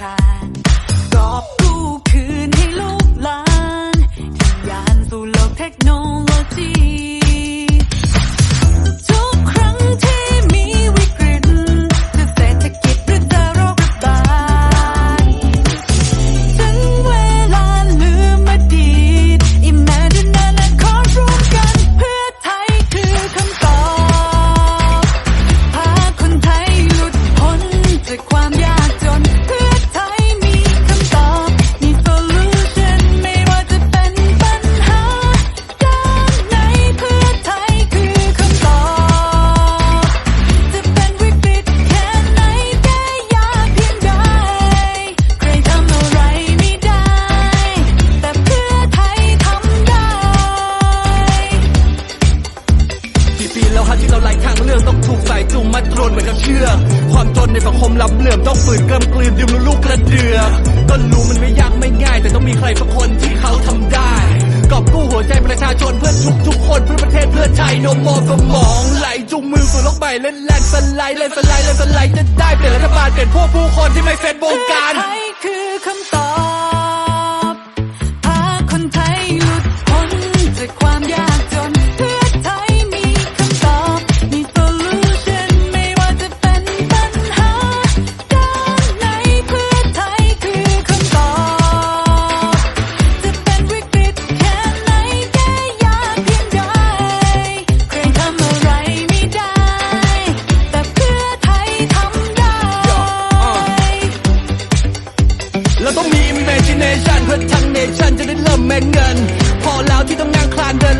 อ กี่ปีแล้วฮะที่เราไล่ทางเรื่องต้องถูกสายจูงมัดตรวนเหมือนกับเชือกความจนในสังคมล้ำเหลื่อมต้องฝืนกล้ำกลืนดื่มลูกกระเดือก็รู้มันไม่ยากไม่ง่าย แต่ต้องมีใครสักคนที่เขาทำได้กอบกู้หัวใจประชาชนเพื่อทุกทุกคนเพื่อประเทศเพื่อไทยโนมอสมองไหลจุงมือสู่โลกใหม่เล่นแลนสไลด์เล่นสไลด์เล่นสไลด์จะได้เปลี่ยนรัฐบาลเปลี่ยนพวกผู้คนที่ไม่เฟดวงการไทยคือคำตอบ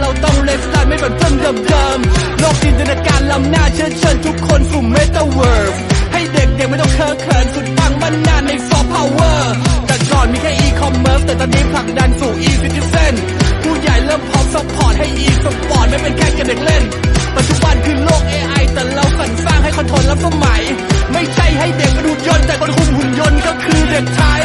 เราต้อง live style ไม่เหมือนเพิ่มเดิมๆโลกจินตนาการล้ำหน้าเชิญเชิญทุกคนสู่ metaverse ให้เด็กๆไม่ต้องเคอะเขินสุดปังมันนานใน soft power แต่ก่อนมีแค่ e-commerce แต่ตอนนี้ผลักดันสู่ e-citizen ผู้ใหญ่เริ่มพร้อม support ให้ e-sport ไม่เป็นแค่เกมเด็กเล่น ปัจจุบันคือโลก AI แต่เราฝันสร้างให้คอนโทนรับสมัย ไม่ใช่ให้เด็กมาดูยนต์แต่คนคุมหุ่นยนต์ก็คือเด็กไทย